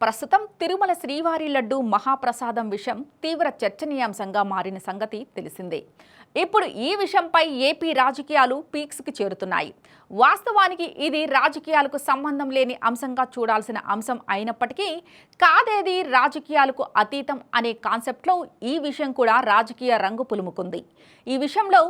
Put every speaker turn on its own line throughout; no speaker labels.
ప్రస్తుతం తిరుమల శ్రీవారి లడ్డు మహాప్రసాదం విషయం తీవ్ర చర్చనీయాంశంగా మారిన సంగతి తెలిసిందే. ఇప్పుడు ఈ విషయంపై ఏపీ రాజకీయాలు పీక్స్కి చేరుతున్నాయి. వాస్తవానికి ఇది రాజకీయాలకు సంబంధం లేని అంశంగా చూడాల్సిన అంశం అయినప్పటికీ కాదేది రాజకీయాలకు అతీతం అనే కాన్సెప్ట్లో ఈ విషయం కూడా రాజకీయ రంగు పులుముకుంది. ఈ విషయంలో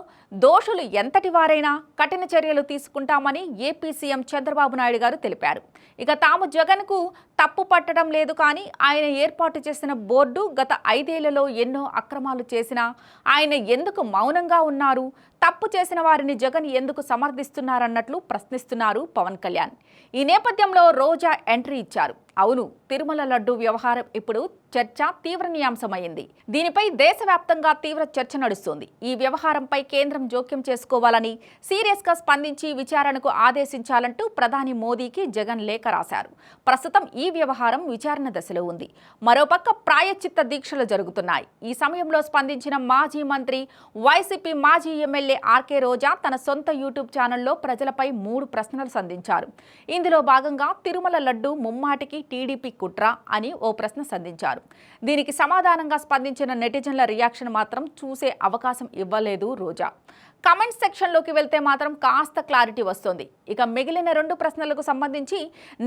దోషులు ఎంతటి వారైనా కఠిన చర్యలు తీసుకుంటామని ఏపీ సీఎం చంద్రబాబు నాయుడు గారు తెలిపారు. ఇక తాము జగన్కు తప్పు పట్టడం లేదు కానీ ఆయన ఏర్పాటు చేసిన బోర్డు గత ఐదేళ్ళలో ఎన్నో అక్రమాలు చేసినా ఆయన ఎందుకు మౌనంగా ఉన్నారు? తప్పు చేసిన వారిని జగన్ ఎందుకు సమర్థిస్తున్నారన్నట్లు ప్రశ్నిస్తున్నారు పవన్ కళ్యాణ్. ఈ నేపథ్యంలో రోజా ఎంట్రీ ఇచ్చారు. అవును తిరుమల లడ్డు వ్యవహారం ఇప్పుడు చర్చ తీవ్రనీయాంశమైంది దీనిపై దేశవ్యాప్తంగా తీవ్ర చర్చ నడుస్తోంది. ఈ వ్యవహారంపై కేంద్రం జోక్యం చేసుకోవాలని సీరియస్గా స్పందించి విచారణకు ఆదేశించాలంటూ ప్రధాని మోదీకి జగన్ లేఖ రాశారు. ప్రస్తుతం ఈ వ్యవహారం విచారణ దశలో ఉంది. మరోపక్క ప్రాయశ్చిత్త దీక్షలు జరుగుతున్నాయి. ఈ సమయంలో స్పందించిన మాజీ మంత్రి వైసీపీ మాజీ ఎమ్మెల్యే ఆర్కే రోజా తన సొంత యూట్యూబ్ ఛానల్లో ప్రజలపై మూడు ప్రశ్నలు సంధించారు. ఇందులో భాగంగా తిరుమల లడ్డు ముమ్మాటికి టీడీపీ కుట్ర అని ఓ ప్రశ్న సంధించారు. దీనికి సమాధానంగా స్పందించిన నెటిజన్ల రియాక్షన్ మాత్రం చూసే అవకాశం ఇవ్వలేదు రోజా. కమెంట్ సెక్షన్లోకి వెళ్తే మాత్రం కాస్త క్లారిటీ వస్తుంది. ఇక మిగిలిన రెండు ప్రశ్నలకు సంబంధించి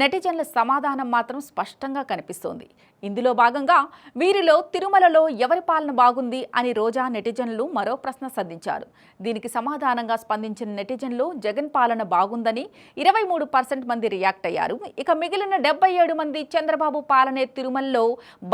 నెటిజన్ల సమాధానం మాత్రం స్పష్టంగా కనిపిస్తోంది. ఇందులో భాగంగా వీరిలో తిరుమలలో ఎవరి పాలన బాగుంది అని రోజా నెటిజన్లు మరో ప్రశ్న సంధించారు. దీనికి సమాధానంగా స్పందించిన నెటిజన్లు జగన్ పాలన బాగుందని ఇరవై మూడు పర్సెంట్ మంది రియాక్ట్ అయ్యారు. ఇక మిగిలిన డెబ్బై ఏడు మంది చంద్రబాబు పాలనే తిరుమలలో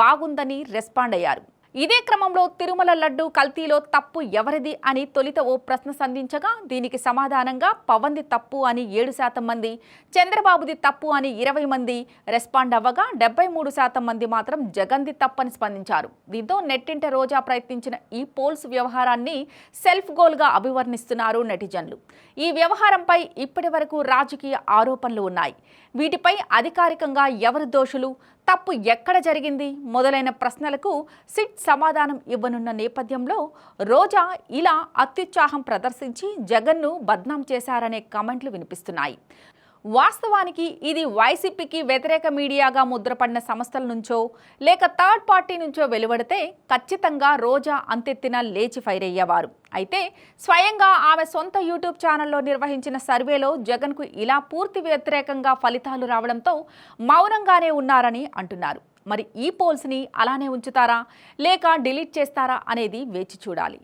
బాగుందని రెస్పాండ్ అయ్యారు. ఇదే క్రమంలో తిరుమల లడ్డు కల్తీలో తప్పు ఎవరిది అని తొలిత ఓ ప్రశ్న సంధించగా దీనికి సమాధానంగా పవన్ది తప్పు అని ఏడు శాతం మంది చంద్రబాబుది తప్పు అని ఇరవై మంది రెస్పాండ్ అవ్వగా డెబ్బై మూడు శాతం మంది మాత్రం జగన్ది తప్పని స్పందించారు. దీంతో నెట్టింట రోజా ప్రయత్నించిన ఈ పోల్స్ వ్యవహారాన్ని సెల్ఫ్ గోల్గా అభివర్ణిస్తున్నారు నెటిజన్లు. ఈ వ్యవహారంపై ఇప్పటి వరకు రాజకీయ ఆరోపణలు ఉన్నాయి. వీటిపై అధికారికంగా ఎవరు దోషులు? తప్పు ఎక్కడ జరిగింది? మొదలైన ప్రశ్నలకు సిట్ సమాధానం ఇవ్వనున్న నేపథ్యంలో రోజా ఇలా అత్యుత్సాహం ప్రదర్శించి జగన్ను బద్నాం చేశారనే కామెంట్లు వినిపిస్తున్నాయి. వాస్తవానికి ఇది వైసీపీకి వ్యతిరేక మీడియాగా ముద్రపడిన సంస్థల నుంచో లేక థర్డ్ పార్టీ నుంచో వెలువడితే ఖచ్చితంగా రోజా అంతెత్తిన లేచి ఫైర్ అయ్యేవారు. అయితే స్వయంగా ఆమె సొంత యూట్యూబ్ ఛానల్లో నిర్వహించిన సర్వేలో జగన్కు ఇలా పూర్తి వ్యతిరేకంగా ఫలితాలు రావడంతో మౌనంగానే ఉన్నారని అంటున్నారు. మరి ఈ పోల్స్ని అలానే ఉంచుతారా? లేక డిలీట్ చేస్తారా? అనేది వేచి చూడాలి.